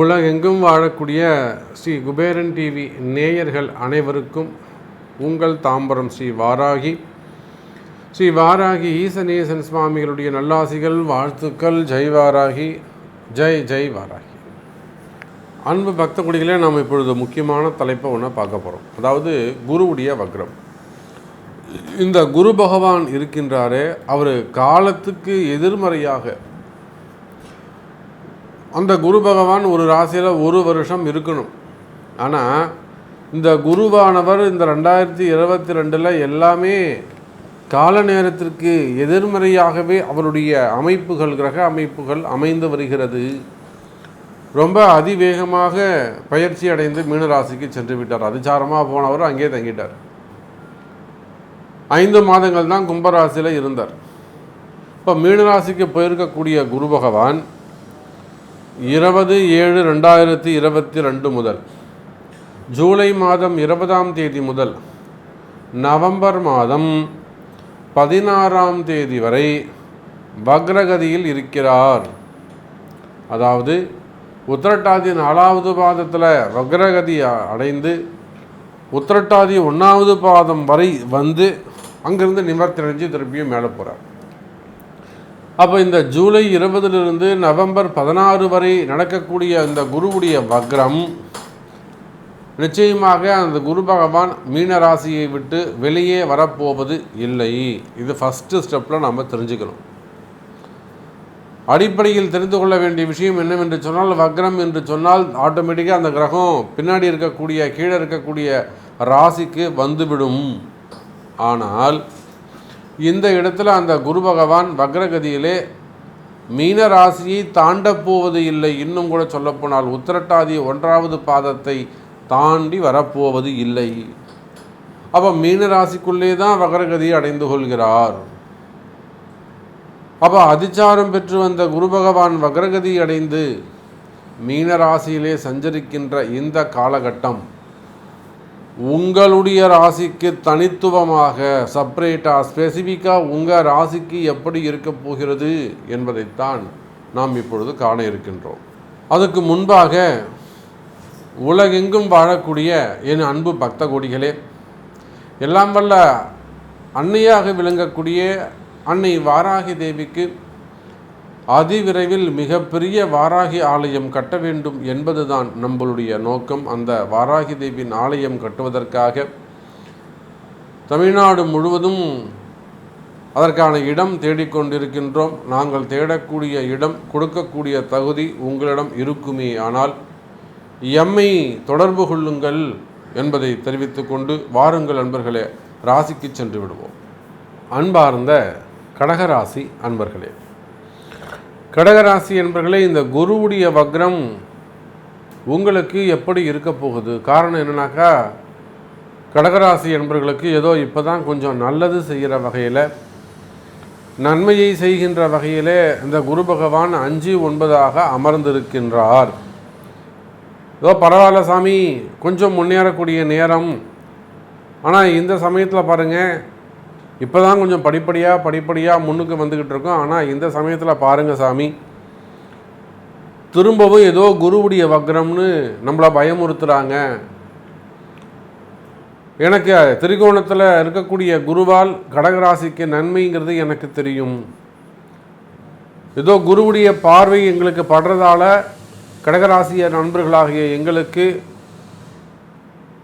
உலகெங்கும் வாழக்கூடிய ஸ்ரீ குபேரன் டிவி நேயர்கள் அனைவருக்கும் உங்கள் தாம்பரம் ஸ்ரீ வாராகி. ஸ்ரீ வாராகி ஈசனேசன் சுவாமிகளுடைய நல்லாசிகள் வாழ்த்துக்கள் ஜெய் வாராகி ஜெய் ஜெய் வாராகி. அன்பு பக்த குடிகளே நாம் இப்பொழுது முக்கியமான தலைப்பை ஒன்று பார்க்க போகிறோம் அதாவது குருவுடைய வக்ரம். இந்த குரு பகவான் இருக்கின்றாரே அவர் காலத்துக்கு எதிர்மறையாக. அந்த குரு பகவான் ஒரு ராசியில் ஒரு வருஷம் இருக்கணும். ஆனால் இந்த குருவானவர் இந்த ரெண்டாயிரத்தி இருபத்தி ரெண்டில் எல்லாமே கால நேரத்திற்கு எதிர்மறையாகவே அவருடைய அமைப்புகள் கிரக அமைப்புகள் அமைந்து வருகிறது. ரொம்ப அதிவேகமாக பயிற்சி அடைந்து மீனராசிக்கு சென்று விட்டார். அதிசாரமாக போனவர் அங்கேயே தங்கிட்டார். ஐந்து மாதங்கள் தான் கும்பராசியில் இருந்தார். இப்போ மீனராசிக்கு போயிருக்கக்கூடிய குரு பகவான் இருபது ஏழு ரெண்டாயிரத்தி இருபத்தி ரெண்டு முதல் ஜூலை மாதம் இருபதாம் தேதி முதல் நவம்பர் மாதம் பதினாறாம் தேதி வரை வக்ரகதியில் இருக்கிறார். அதாவது உத்திரட்டாதி நாலாவது பாதத்தில் வக்ரகதி அடைந்து உத்திரட்டாதி ஒன்றாவது பாதம் வரை வந்து அங்கிருந்து நிவர்த்தி அடைஞ்சு திருப்பியும் மேலே போகிறார் அப்போ இந்த ஜூலை இருபதிலிருந்து நவம்பர் பதினாறு வரை நடக்கக்கூடிய அந்த குருவுடைய வக்ரம் நிச்சயமாக அந்த குரு பகவான் மீன ராசியை விட்டு வெளியே வரப்போவது இல்லை. இது ஃபஸ்ட்டு ஸ்டெப்பில் நம்ம தெரிஞ்சுக்கணும். அடிப்படையில் தெரிந்து கொள்ள வேண்டிய விஷயம் என்னவென்று சொன்னால் வக்ரம் என்று சொன்னால் ஆட்டோமேட்டிக்காக அந்த கிரகம் பின்னாடி இருக்கக்கூடிய கீழே இருக்கக்கூடிய ராசிக்கு வந்துவிடும். ஆனால் இந்த இடத்துல அந்த குரு பகவான் வக்ரகதியிலே மீன ராசியை தாண்டப் போவது இல்லை. இன்னும் கூட சொல்லப்போனால் உத்திரட்டாதி ஒன்றாவது பாதத்தை தாண்டி வரப்போவது இல்லை. அப்போ மீன ராசிக்குள்ளே தான் வக்ரகதியை அடைந்து கொள்கிறார். அப்போ அதிச்சாரம் பெற்று வந்த குரு பகவான் வக்ரகதி அடைந்து மீன ராசியிலே சஞ்சரிக்கின்ற இந்த காலகட்டம் உங்களுடைய ராசிக்கு தனித்துவமாக செப்பரேட்டாக ஸ்பெசிஃபிக்காக உங்கள் ராசிக்கு எப்படி இருக்க போகிறது என்பதைத்தான் நாம் இப்பொழுது காண இருக்கின்றோம். அதுக்கு முன்பாக உலகெங்கும் வாழக்கூடிய என் அன்பு பக்த கோடிகளே எல்லாம் வல்ல அன்னையாக விளங்கக்கூடிய அன்னை வாராகி தேவிக்கு அதிவிரைவில் மிகப்பெரிய வாராகி ஆலயம் கட்ட வேண்டும் என்பதுதான் நம்மளுடைய நோக்கம். அந்த வாராகி தேவியின் ஆலயம் கட்டுவதற்காக தமிழ்நாடு முழுவதும் அதற்கான இடம் தேடிக்கொண்டிருக்கின்றோம். நாங்கள் தேடக்கூடிய இடம் கொடுக்கக்கூடிய தகுதி உங்களிடம் இருக்குமே. ஆனால் எம்மை தொடர்பு கொள்ளுங்கள் என்பதை தெரிவித்துக்கொண்டு வாருங்கள் அன்பர்களே ராசிக்கு சென்று விடுவோம். அன்பார்ந்த கடகராசி அன்பர்களே கடகராசி என்பர்களே இந்த குருவுடைய வக்ரம் உங்களுக்கு எப்படி இருக்க போகுது? காரணம் என்னன்னாக்கா கடகராசி என்பர்களுக்கு ஏதோ இப்போ தான் கொஞ்சம் நல்லது செய்கிற வகையில் நன்மையை செய்கின்ற வகையிலே இந்த குரு பகவான் அஞ்சு ஒன்பதாக அமர்ந்திருக்கின்றார். ஏதோ பரவாயில்ல சாமி கொஞ்சம் முன்னேறக்கூடிய நேரம். ஆனால் இந்த சமயத்தில் பாருங்கள் இப்போ தான் கொஞ்சம் படிப்படியாக படிப்படியாக முன்னுக்கு வந்துக்கிட்டு இருக்கோம். ஆனால் இந்த சமயத்தில் பாருங்கள் சாமி திரும்பவும் ஏதோ குருவுடைய வக்ரம்னு நம்மளை பயமுறுத்துகிறாங்க எனக்கு திரிகோணத்தில் இருக்கக்கூடிய குருவால் கடகராசிக்கு நன்மைங்கிறது எனக்கு தெரியும். ஏதோ குருவுடைய பார்வை எங்களுக்கு படுறதால கடகராசிய நண்பர்களாகிய எங்களுக்கு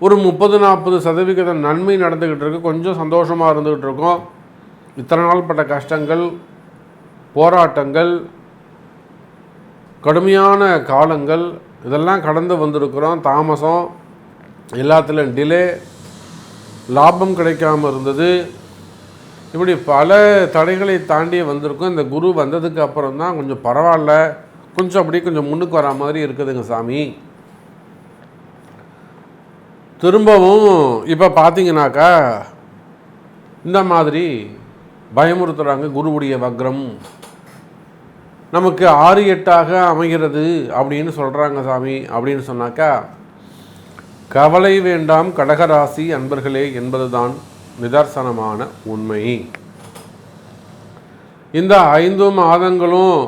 ஒரு முப்பது நாற்பது சதவிகித நன்மை நடந்துக்கிட்டு இருக்கு. கொஞ்சம் சந்தோஷமாக இருந்துக்கிட்டு இருக்கோம். இத்தனை நாள் பட்ட கஷ்டங்கள் போராட்டங்கள் கடுமையான காலங்கள் இதெல்லாம் கடந்து வந்திருக்கிறோம். தாமசம் எல்லாத்துலேயும் டிலே லாபம் கிடைக்காம இருந்தது. இப்படி பல தடைகளை தாண்டி வந்திருக்கோம். இந்த குரு வந்ததுக்கு அப்புறம் தான் கொஞ்சம் பரவாயில்ல. கொஞ்சம் அப்படியே கொஞ்சம் முன்னுக்கு வரா மாதிரி இருக்குதுங்க சாமி. திரும்பவும் இப்போ பார்த்தீங்கன்னாக்கா இந்த மாதிரி பயமுறுத்துகிறாங்க குருவுடைய வக்ரம். நமக்கு ஆறு எட்டாக அமைகிறது அப்படின்னு சொல்கிறாங்க சாமி அப்படின்னு சொன்னாக்கா கவலை வேண்டாம் கடகராசி அன்பர்களே என்பதுதான் நிதர்சனமான உண்மை. இந்த ஐந்து மாதங்களும்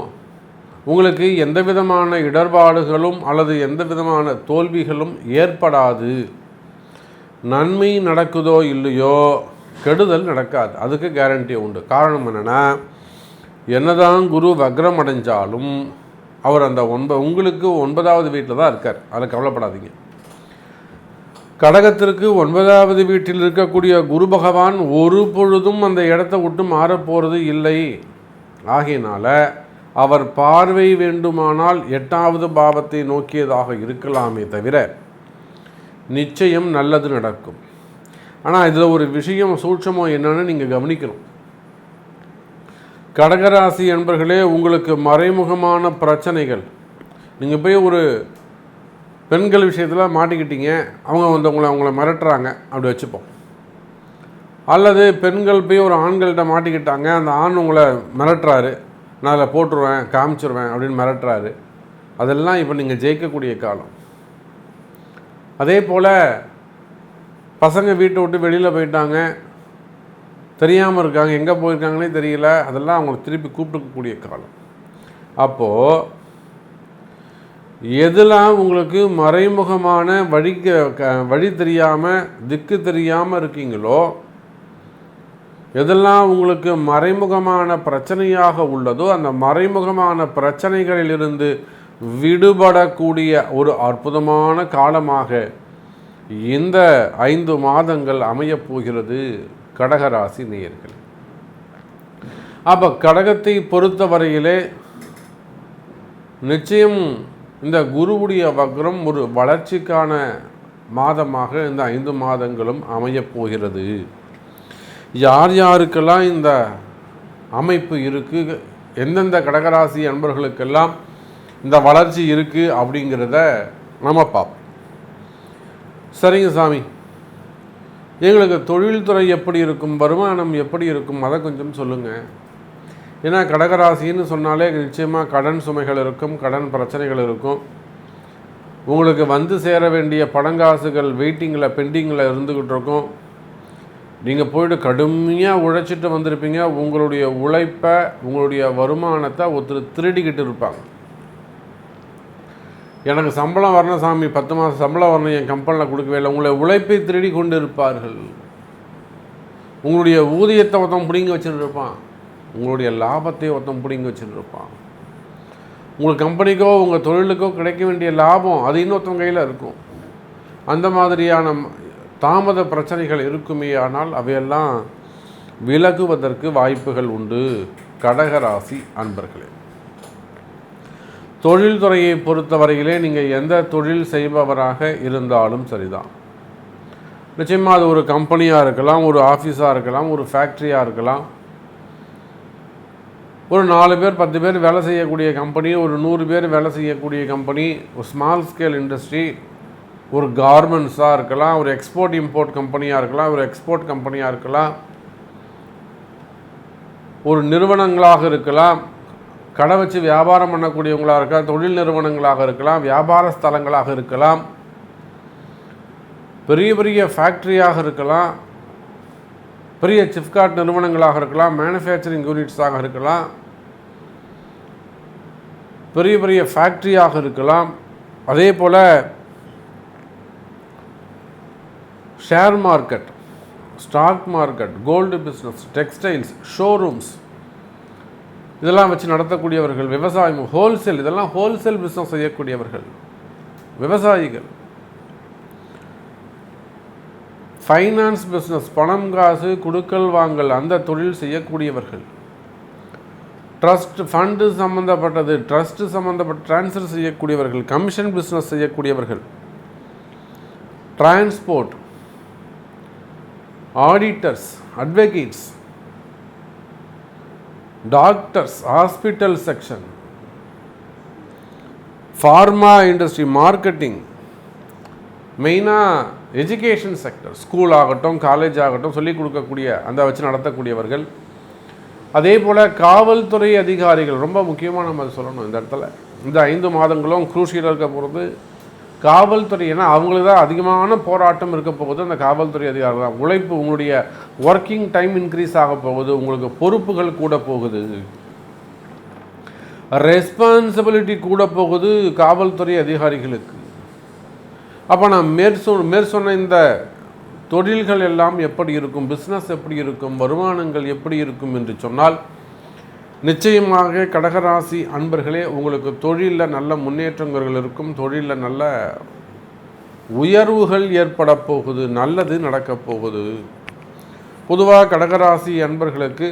உங்களுக்கு எந்த விதமான இடர்பாடுகளும் அல்லது எந்த விதமான தோல்விகளும் ஏற்படாது. நன்மை நடக்குதோ இல்லையோ கெடுதல் நடக்காது. அதுக்கு கேரண்டி உண்டு. காரணம் என்னென்னா என்னதான் குரு வக்ரம் அடைஞ்சாலும் அவர் அந்த ஒன்ப உங்களுக்கு ஒன்பதாவது வீட்டில் தான் இருக்கார். அதில் கவலைப்படாதீங்க. கடகத்திற்கு ஒன்பதாவது வீட்டில் இருக்கக்கூடிய குரு பகவான் ஒரு பொழுதும் அந்த இடத்த விட்டு மாறப்போகிறது இல்லை. ஆகையினால அவர் பார்வை வேண்டுமானால் எட்டாவது பாவத்தை நோக்கியதாக இருக்கலாமே தவிர நிச்சயம் நல்லது நடக்கும். ஆனால் இதில் ஒரு விஷயம் சூட்சமம் என்னன்னு நீங்கள் கவனிக்கணும். கடகராசி என்பர்களே உங்களுக்கு மறைமுகமான பிரச்சனைகள். நீங்கள் போய் ஒரு பெண்கள் விஷயத்தில் மாட்டிக்கிட்டீங்க. அவங்க வந்து உங்களை அவங்கள மிரட்டுறாங்க. அப்படி வச்சுப்போம். அல்லது பெண்கள் போய் ஒரு ஆண்கள்கிட்ட மாட்டிக்கிட்டாங்க. அந்த ஆண் உங்களை மிரட்டுறாரு. நான் அதில் போட்டுருவேன் காமிச்சிருவேன் அப்படின்னு மிரட்டுறாரு. அதெல்லாம் இப்போ நீங்கள் ஜெயிக்கக்கூடிய காலம். அதே போல் பசங்க வீட்டை விட்டு வெளியில் போயிட்டாங்க. தெரியாமல் இருக்காங்க. எங்கே போயிருக்காங்கன்னே தெரியல. அதெல்லாம் அவங்களை திருப்பி கூப்பிட்டுக்கக்கூடிய காலம். அப்போது எதெல்லாம் உங்களுக்கு மறைமுகமான வழிக்கு க- வழி தெரியாமல் திக்கு தெரியாமல் இருக்கீங்களோ எதெல்லாம் உங்களுக்கு மறைமுகமான பிரச்சனையாக உள்ளதோ அந்த மறைமுகமான பிரச்சனைகளிலிருந்து விடுபடக்கூடிய ஒரு அற்புதமான காலமாக இந்த ஐந்து மாதங்கள் அமையப்போகிறது கடகராசி நேயர்கள். அப்போ கடகத்தை பொறுத்தவரையிலே நிச்சயம் இந்த குருவுடைய வக்ரம் ஒரு வளர்ச்சிக்கான மாதமாக இந்த ஐந்து மாதங்களும் அமையப்போகிறது யார் யாருக்கெல்லாம் இந்த அமைப்பு இருக்குது எந்தெந்த கடகராசி அன்பர்களுக்கெல்லாம் இந்த வளர்ச்சி இருக்குது அப்படிங்கிறத நம்ம பார்ப்போம். சரிங்க சாமி. எங்களுக்கு தொழில்துறை எப்படி இருக்கும் வருமானம் எப்படி இருக்கும் அதை கொஞ்சம் சொல்லுங்கள் ஏன்னா கடகராசின்னு சொன்னாலே நிச்சயமாக கடன் சுமைகள் இருக்கும் கடன் பிரச்சனைகள் இருக்கும். உங்களுக்கு வந்து சேர வேண்டிய பணங்காசுகள் வெயிட்டிங்கில் பெண்டிங்கில் இருந்துக்கிட்டு இருக்கும். நீங்கள் போயிட்டு கடுமையாக உழைச்சிட்டு வந்திருப்பீங்க. உங்களுடைய உழைப்பை உங்களுடைய வருமானத்தை ஒருத்தர் திருடிக்கிட்டு இருப்பாங்க. எனக்கு சம்பளம் வரணும் சாமி பத்து மாதம் சம்பளம் வரணும் என் கம்பெனியில் கொடுக்கவே இல்லை. உங்களை உழைப்பை திருடி கொண்டு இருப்பார்கள் உங்களுடைய ஊதியத்தை ஒருத்தன் பிடிங்கி வச்சுட்டு இருப்பான் உங்களுடைய லாபத்தை ஒருத்தன் பிடிங்கி வச்சுட்டு இருப்பான் உங்கள் கம்பெனிக்கோ உங்கள் தொழிலுக்கோ கிடைக்க வேண்டிய லாபம் அது இன்னொருத்தன் கையில் இருக்கும். அந்த மாதிரியான தாமத பிரச்சனைகள் இருக்குமே ஆனால் அவையெல்லாம் விலகுவதற்கு வாய்ப்புகள் உண்டு. கடகராசி அன்பர்களே. தொழில்துறையை பொறுத்தவரையிலே நீங்கள் எந்த தொழில் செய்பவராக இருந்தாலும் சரிதான். நிச்சயமாக அது ஒரு கம்பெனியாக இருக்கலாம் ஒரு ஆஃபீஸாக இருக்கலாம் ஒரு ஃபேக்ட்ரியாக இருக்கலாம். ஒரு நாலு பேர் பத்து பேர் வேலை செய்யக்கூடிய கம்பெனி ஒரு நூறு பேர் வேலை செய்யக்கூடிய கம்பெனி ஒரு ஸ்மால் ஸ்கேல் இண்டஸ்ட்ரி ஒரு கார்மெண்ட்ஸாக இருக்கலாம் ஒரு எக்ஸ்போர்ட் இம்போர்ட் கம்பெனியாக இருக்கலாம் ஒரு எக்ஸ்போர்ட் கம்பெனியாக இருக்கலாம். ஒரு நிறுவனங்களாக இருக்கலாம். கடை வச்சு வியாபாரம் பண்ணக்கூடியவங்களாக இருக்கலாம் தொழில் நிறுவனங்களாக இருக்கலாம் வியாபார ஸ்தலங்களாக இருக்கலாம் பெரிய பெரிய ஃபேக்ட்ரியாக இருக்கலாம் பெரிய சிப்காட் நிறுவனங்களாக இருக்கலாம் மேனுஃபேக்சரிங் யூனிட்ஸாக இருக்கலாம் பெரிய பெரிய ஃபேக்ட்ரியாக இருக்கலாம். அதே போல் share market stock market gold business textiles showrooms இதெல்லாம் வச்சு நடத்தக்கூடியவர்கள் விவசாயம் ஹோல்சேல் இதெல்லாம் ஹோல்சேல் பிஸ்னஸ் செய்யக்கூடியவர்கள் விவசாயிகள். ஃபைனான்ஸ் பிஸ்னஸ் பணம் காசு குடுக்கல் வாங்கல் அந்த தொழில் செய்யக்கூடியவர்கள். ட்ரஸ்ட் ஃபண்டு சம்மந்தப்பட்டது ட்ரஸ்ட் சம்மந்தப்பட்ட ட்ரான்ஸ்ஃபர் செய்யக்கூடியவர்கள் கமிஷன் பிஸ்னஸ் செய்யக்கூடியவர்கள். Transport auditors advocates doctors hospital section pharma industry marketing மெயினாக எஜுகேஷன் செக்டர் ஸ்கூல் ஆகட்டும் காலேஜ் ஆகட்டும் சொல்லிக் கொடுக்கக்கூடிய அந்த வச்சு நடத்தக்கூடியவர்கள். அதே போல் காவல்துறை அதிகாரிகள் ரொம்ப முக்கியமாக நம்ம அதை சொல்லணும் இந்த இடத்துல. இந்த ஐந்து மாதங்களும் குரூஷியில் இருக்க போகிறது காவல்துறை ஏன்னா அவங்களுக்கு தான் அதிகமான போராட்டம் இருக்க போகுது அந்த காவல்துறை அதிகாரம் தான். உழைப்பு உங்களுடைய ஒர்க்கிங் டைம் இன்க்ரீஸ் ஆக போகுது உங்களுக்கு பொறுப்புகள் கூட போகுது. ரெஸ்பான்சிபிலிட்டி கூட போகுது காவல்துறை அதிகாரிகளுக்கு. அப்போ நான் மேற்சொ மேற்சொன்ன இந்த தொழில்கள் எல்லாம் எப்படி இருக்கும் பிஸ்னஸ் எப்படி இருக்கும் வருமானங்கள் எப்படி இருக்கும் என்று சொன்னால் நிச்சயமாக கடகராசி அன்பர்களே உங்களுக்கு தொழிலில் நல்ல முன்னேற்றங்கள் இருக்கும் தொழிலில் நல்ல உயர்வுகள் ஏற்பட போகுது நல்லது நடக்கப் போகுது. பொதுவாக கடகராசி அன்பர்களுக்கு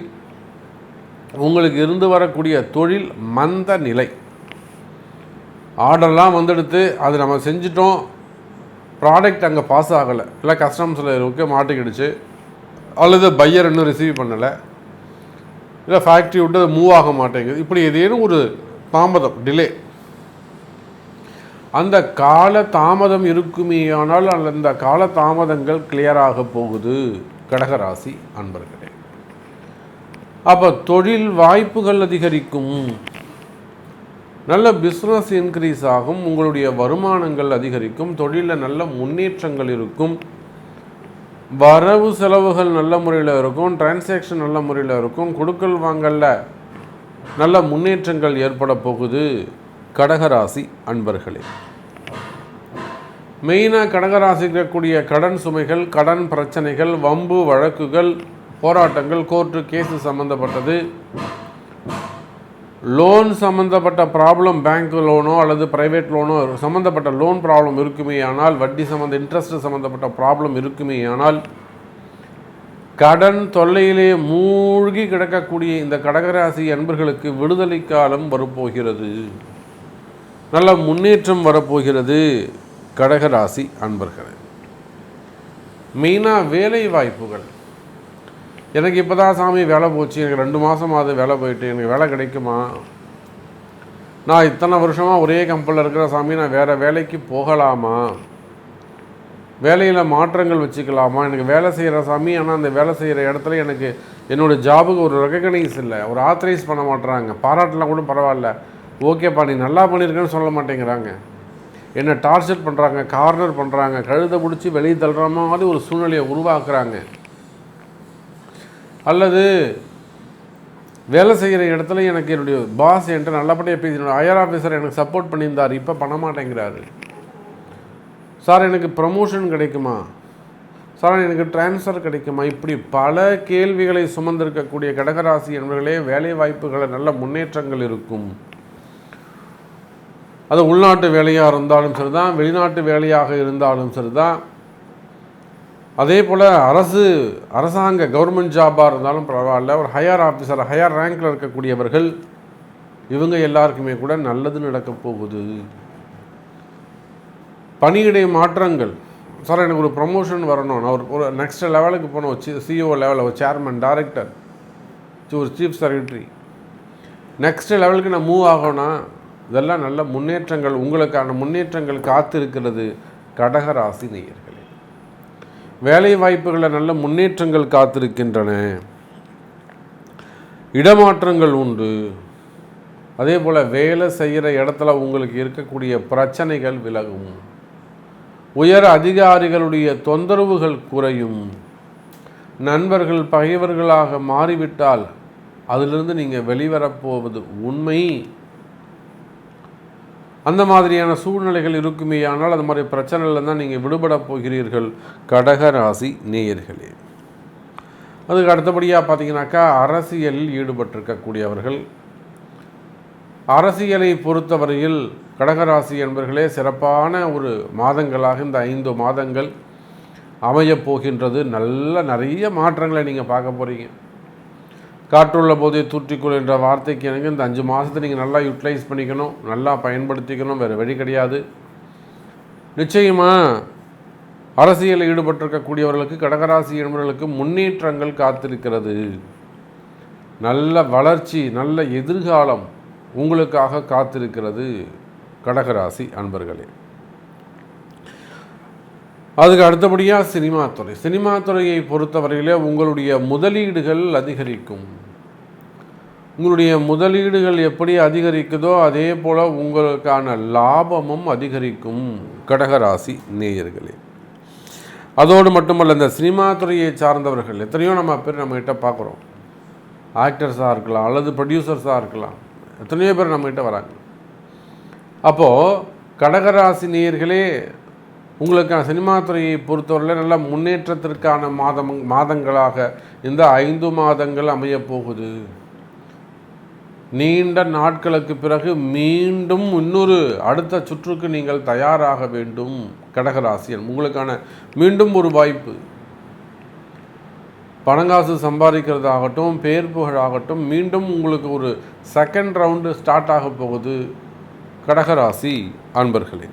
உங்களுக்கு இருந்து வரக்கூடிய தொழில் மந்த நிலை. ஆர்டர்லாம் வந்துடுத்து அது நம்ம செஞ்சிட்டோம் ப்ராடக்ட் அங்கே பாஸ் ஆகலை. இல்லை கஸ்டமர்ஸில் இருக்க மாட்டிக்கிடுச்சு. அல்லது பையர் இன்னும் ரிசீவ் பண்ணலை. இல்லை ஃபேக்ட்ரி விட்டு அது மூவ் ஆக மாட்டேங்குது. இப்படி ஏதேனும் ஒரு தாமதம் டிலே அந்த கால தாமதம் இருக்குமே ஆனால் அந்த கால தாமதங்கள் கிளியராக போகுது கடகராசி அன்பர்களே. அப்போ தொழில் வாய்ப்புகள் அதிகரிக்கும். நல்ல பிஸ்னஸ் இன்க்ரீஸ் ஆகும் உங்களுடைய வருமானங்கள் அதிகரிக்கும் தொழிலில் நல்ல முன்னேற்றங்கள் இருக்கும். வரவு செலவுகள் நல்ல முறையில் இருக்கும் டிரான்சாக்ஷன் நல்ல முறையில் இருக்கும் கொடுக்கல் வாங்கல்ல நல்ல முன்னேற்றங்கள் ஏற்பட போகுது. கடகராசி அன்பர்களே மெயினாக கடகராசி இருக்கக்கூடிய கடன் சுமைகள் கடன் பிரச்சனைகள் வம்பு வழக்குகள் போராட்டங்கள் கோர்ட்டு கேஸு சம்மந்தப்பட்டது லோன் சம்மந்தப்பட்ட ப்ராப்ளம் பேங்க் லோனோ அல்லது ப்ரைவேட் லோனோ சம்மந்தப்பட்ட லோன் ப்ராப்ளம் இருக்குமே ஆனால் வட்டி சம்மந்த இன்ட்ரெஸ்ட் சம்மந்தப்பட்ட ப்ராப்ளம் இருக்குமே ஆனால் கடன் தொல்லையிலே மூழ்கி கிடக்கக்கூடிய இந்த கடகராசி அன்பர்களுக்கு விடுதலை காலம் வரப்போகிறது. நல்ல முன்னேற்றம் வரப்போகிறது கடகராசி அன்பர்களே. மெயினாக வேலை வாய்ப்புகள். எனக்கு இப்போ தான் சாமி வேலை போச்சு எனக்கு ரெண்டு மாதமாவது வேலை போயிட்டு எனக்கு வேலை கிடைக்குமா? நான் இத்தனை வருஷமாக ஒரே கம்பெனியில் இருக்கிற சாமி நான் வேறு வேலைக்கு போகலாமா? வேலையில் மாற்றங்கள் வச்சுக்கலாமா? எனக்கு வேலை செய்கிற சாமி ஆனால் அந்த வேலை செய்கிற இடத்துல எனக்கு என்னோடய ஜாபுக்கு ஒரு ரெக்கக்னைஸ் இல்லை. ஒரு ஆத்தரைஸ் பண்ண மாட்டுறாங்க பாராட்டெலாம் கூட பரவாயில்ல. ஓகேப்பா நீ நல்லா பண்ணியிருக்கேன்னு சொல்ல மாட்டேங்கிறாங்க. என்னை டார்ச்சர் பண்ணுறாங்க கார்னர் பண்ணுறாங்க கழுதை பிடிச்சி வெளியே தள்ளுற மாதிரி ஒரு சூழ்நிலையை உருவாக்குறாங்க. அல்லது வேலை செய்கிற இடத்துல எனக்கு என்னுடைய பாஸ் என்கிட்ட நல்லபடியாக பேசினோட ஐஆர் ஆஃபீஸர் எனக்கு சப்போர்ட் பண்ணியிருந்தார். இப்போ பண்ண மாட்டேங்கிறாரு சார் எனக்கு ப்ரமோஷன் கிடைக்குமா? சார் எனக்கு டிரான்ஸ்ஃபர் கிடைக்குமா? இப்படி பல கேள்விகளை சுமந்திருக்கக்கூடிய கடகராசி என்பவர்களே வேலை வாய்ப்புகளை நல்ல முன்னேற்றங்கள் இருக்கும். அது உள்நாட்டு வேலையாக இருந்தாலும் சரிதான் வெளிநாட்டு வேலையாக இருந்தாலும் சரிதான். அதே போல் அரசு அரசாங்க கவர்மெண்ட் ஜாபாக இருந்தாலும் பரவாயில்ல. ஒரு ஹையர் ஆஃபீஸர் ஹையர் ரேங்கில் இருக்கக்கூடியவர்கள் இவங்க எல்லாருக்குமே கூட நல்லது நடக்கப் போகுது. பணியிடை மாற்றங்கள். சார் எனக்கு ஒரு ப்ரொமோஷன் வரணும். நான் ஒரு ஒரு நெக்ஸ்ட் லெவலுக்கு போகணும். சிஓ லெவலில் ஒரு சேர்மன் டைரக்டர் ஒரு சீஃப் செக்ரட்டரி நெக்ஸ்ட் லெவலுக்கு நான் மூவ் ஆகணும்னா இதெல்லாம் நல்ல முன்னேற்றங்கள் உங்களுக்கான முன்னேற்றங்கள் காத்திருக்கிறது. கடகராசி நேயர் வேலை வாய்ப்புகளில் நல்ல முன்னேற்றங்கள் காத்திருக்கின்றன. இடமாற்றங்கள் உண்டு. அதே போல் வேலை செய்கிற இடத்துல உங்களுக்கு இருக்கக்கூடிய பிரச்சனைகள் விலகும். உயர் அதிகாரிகளுடைய தொந்தரவுகள் குறையும். நண்பர்கள் பகைவர்களாக மாறிவிட்டால் அதிலிருந்து நீங்கள் வெளிவரப்போவது உண்மை. அந்த மாதிரியான சூழ்நிலைகள் இருக்குமே ஆனால் அந்த மாதிரி பிரச்சனைகள் தான் நீங்கள் விடுபட போகிறீர்கள். கடக ராசி நேயர்களே. அதுக்கு அடுத்தபடியாக பார்த்தீங்கன்னாக்கா அரசியலில் ஈடுபட்டிருக்கக்கூடியவர்கள். அரசியலை பொறுத்தவரையில் கடகராசி என்பர்களே சிறப்பான ஒரு மாதங்களாக இந்த ஐந்து மாதங்கள் அமையப் போகின்றது. நல்ல நிறைய மாற்றங்களை நீங்கள் பார்க்க போகிறீங்க காற்றுள்ள போதே தூற்றிக்கொள் என்ற வார்த்தைக்கு எனக்கு இந்த அஞ்சு மாதத்தை நீங்கள் நல்லா யூட்டிலைஸ் பண்ணிக்கணும். நல்லா பயன்படுத்திக்கணும். வேறு வழி கிடையாது. நிச்சயமாக அரசியலில் ஈடுபட்டிருக்கக்கூடியவர்களுக்கு கடகராசி என்பவர்களுக்கு முன்னேற்றங்கள் காத்திருக்கிறது. நல்ல வளர்ச்சி நல்ல எதிர்காலம் உங்களுக்காக காத்திருக்கிறது. கடகராசி அன்பர்களே. அதுக்கு அடுத்தபடியாக சினிமா துறை. சினிமா துறையை பொறுத்தவரையிலே உங்களுடைய முதலீடுகள் அதிகரிக்கும். உங்களுடைய முதலீடுகள் எப்படி அதிகரிக்குதோ அதே போல் உங்களுக்கான லாபமும் அதிகரிக்கும் கடகராசி நேயர்களே. அதோடு மட்டுமல்ல இந்த சினிமா துறையை சார்ந்தவர்கள் எத்தனையோ நம்ம பேர் நம்மகிட்ட பார்க்குறோம். ஆக்டர்ஸாக இருக்கலாம் அல்லது ப்ரொடியூசர்ஸாக இருக்கலாம் எத்தனையோ பேர் நம்மகிட்ட வராங்க. அப்போது கடகராசி நேயர்களே உங்களுக்கான சினிமா துறையை பொறுத்தவரையில் நல்ல முன்னேற்றத்திற்கான மாதம் மாதங்களாக இந்த ஐந்து மாதங்கள் அமையப் போகுது நீண்ட நாட்களுக்கு பிறகு மீண்டும் இன்னொரு அடுத்த சுற்றுக்கு நீங்கள் தயாராக வேண்டும் கடகராசியன். உங்களுக்கான மீண்டும் ஒரு வாய்ப்பு. பணங்காசு சம்பாதிக்கிறதாகட்டும் பேர் புகழாகட்டும் மீண்டும் உங்களுக்கு ஒரு செகண்ட் ரவுண்டு ஸ்டார்ட் ஆக போகுது. கடகராசி அன்பர்களே.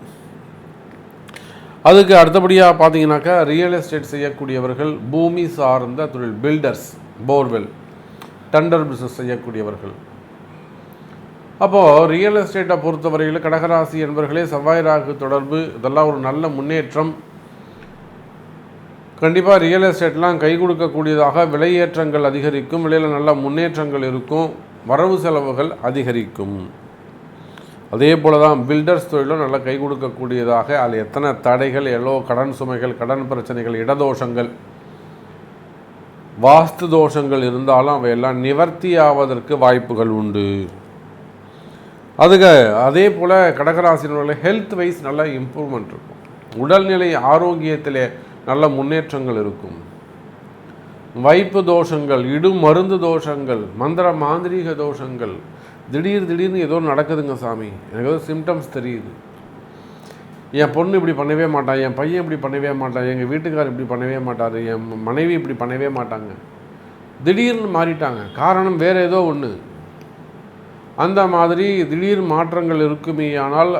அதுக்கு அடுத்தபடியாக பார்த்தீங்கன்னாக்கா ரியல் எஸ்டேட் செய்யக்கூடியவர்கள் பூமி சார்ந்த தொழில் பில்டர்ஸ் போர்வெல் டண்டர் பிஸ்னஸ் செய்யக்கூடியவர்கள். அப்போது ரியல் எஸ்டேட்டை பொறுத்தவரையில் கடகராசி என்பவர்களே செவ்வாய் ராகு தொடர்பு இதெல்லாம் ஒரு நல்ல முன்னேற்றம். கண்டிப்பாக ரியல் எஸ்டேட்லாம் கை கொடுக்கக்கூடியதாக விலையேற்றங்கள் அதிகரிக்கும் விலையில் நல்ல முன்னேற்றங்கள் இருக்கும் வரவு செலவுகள் அதிகரிக்கும். அதே போல் தான் பில்டர்ஸ் தொழிலும் நல்லா கை கொடுக்கக்கூடியதாக அதில் எத்தனை தடைகள் எவ்வளோ கடன் சுமைகள் கடன் பிரச்சனைகள் இடதோஷங்கள் வாஸ்து தோஷங்கள் இருந்தாலும் அவையெல்லாம் நிவர்த்தி ஆவதற்கு வாய்ப்புகள் உண்டு. அதுக்கு அதே போல் கடகராசினர்கள் ஹெல்த் வைஸ் நல்ல இம்ப்ரூவ்மெண்ட் இருக்கும். உடல்நிலை ஆரோக்கியத்திலே நல்ல முன்னேற்றங்கள் இருக்கும். வைப்பு தோஷங்கள் இடு மருந்து தோஷங்கள் மந்திர மாந்திரீக தோஷங்கள் திடீர் திடீர்னு ஏதோ நடக்குதுங்க சாமி. எனக்கு ஏதோ சிம்டம்ஸ் தெரியுது. என் பொண்ணு இப்படி பண்ணவே மாட்டான் என் பையன் இப்படி பண்ணவே மாட்டான் எங்கள் வீட்டுக்கார் இப்படி பண்ணவே மாட்டார் என் மனைவி இப்படி பண்ணவே மாட்டாங்க. திடீர்னு மாறிட்டாங்க. காரணம் வேறு ஏதோ ஒன்று அந்த மாதிரி திடீர் மாற்றங்கள் இருக்குமே ஆனால்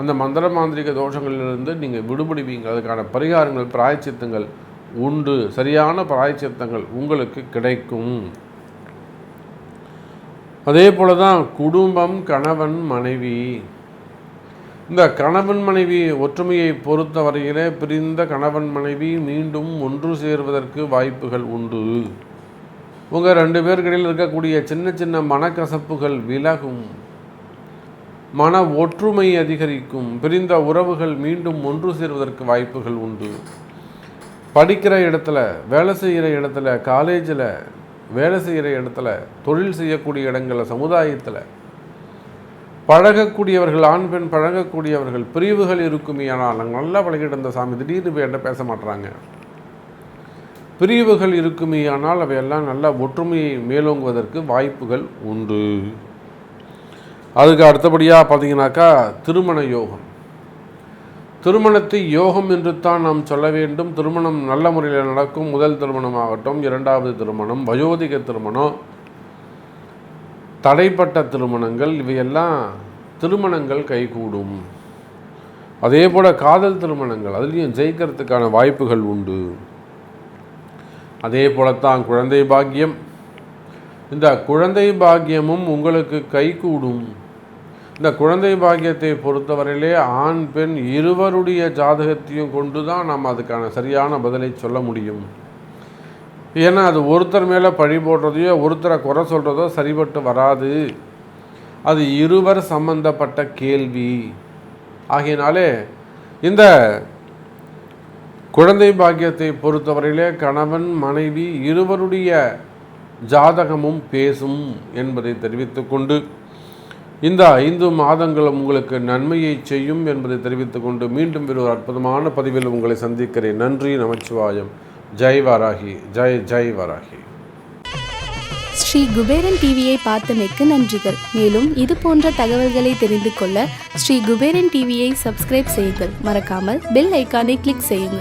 அந்த மந்திர மாந்திரிக தோஷங்களிலிருந்து நீங்கள் விடுபடுவீங்க. அதுக்கான பரிகாரங்கள் பிராயச்சித்தங்கள் உண்டு. சரியான பிராயச்சித்தங்கள் உங்களுக்கு கிடைக்கும். அதே போல தான் குடும்பம் கணவன் மனைவி. இந்த கணவன் மனைவி ஒற்றுமையை பொறுத்தவரையிலே பிரிந்த கணவன் மனைவி மீண்டும் ஒன்று சேர்வதற்கு வாய்ப்புகள் உண்டு. உங்கள் ரெண்டு பேர்களில் இருக்கக்கூடிய சின்ன சின்ன மனக்கசப்புகள் விலகும். மன ஒற்றுமை அதிகரிக்கும். பிரிந்த உறவுகள் மீண்டும் ஒன்று சேர்வதற்கு வாய்ப்புகள் உண்டு. படிக்கிற இடத்துல வேலை செய்கிற இடத்துல காலேஜில் வேலை செய்கிற இடத்துல தொழில் செய்யக்கூடிய இடங்களில் சமுதாயத்தில் பழகக்கூடியவர்கள் ஆண் பெண் பழகக்கூடியவர்கள் பிரிவுகள் இருக்குமே ஆனால் நாங்கள் நல்லா பழகிட்டு இருந்த சாமி திடீர்னு போய் என்ன பேச மாட்டுறாங்க பிரிவுகள் இருக்குமே ஆனால் அவையெல்லாம் நல்லா ஒற்றுமையை மேலோங்குவதற்கு வாய்ப்புகள் உண்டு. அதுக்கு அடுத்தபடியாக பார்த்தீங்கன்னாக்கா திருமண யோகம். திருமணத்தை யோகம் என்று தான் நாம் சொல்ல வேண்டும். திருமணம் நல்ல முறையில் நடக்கும். முதல் திருமணமாகட்டும் இரண்டாவது திருமணம் வயோதிக திருமணம் தடைப்பட்ட திருமணங்கள் இவையெல்லாம் திருமணங்கள் கைகூடும். அதே போல் காதல் திருமணங்கள் அதுலேயும் ஜெயிக்கிறதுக்கான வாய்ப்புகள் உண்டு. அதே போலத்தான் குழந்தை பாக்கியம். இந்த குழந்தை பாக்கியமும் உங்களுக்கு கைகூடும். இந்த குழந்தை பாக்கியத்தை பொறுத்தவரையிலே ஆண் பெண் இருவருடைய ஜாதகத்தையும் கொண்டு தான் நாம் அதுக்கான சரியான பதிலை சொல்ல முடியும். ஏன்னா அது ஒருத்தர் மேலே பழி போடுறதையோ ஒருத்தரை குறை சொல்கிறதோ சரிபட்டு வராது. அது இருவர் சம்பந்தப்பட்ட கேள்வி. ஆகையினாலே இந்த குழந்தை பாக்கியத்தை பொறுத்தவரையிலே கணவன் மனைவி இருவருடைய ஜாதகமும் பேசும் என்பதை தெரிவித்துக்கொண்டு இந்த ஐந்து மாதங்களும் உங்களுக்கு நன்மையை செய்யும் என்பதை தெரிவித்துக் கொண்டு மீண்டும் ஒரு அற்புதமான பதிவில் உங்களை சந்திக்கிறேன். நன்றி நமச்சிவாயம். ஜெய் வராகி ஜெய் ஜெய் வராகி. ஸ்ரீ குபேரன் டிவியை பார்த்தமைக்கு நன்றிகள். மேலும் இது போன்ற தகவல்களை தெரிந்து கொள்ள ஸ்ரீ குபேரன் டிவியை சப்ஸ்கிரைப் செய்யுங்கள். மறக்காமல் பெல் ஐக்கானை கிளிக் செய்யுங்கள்.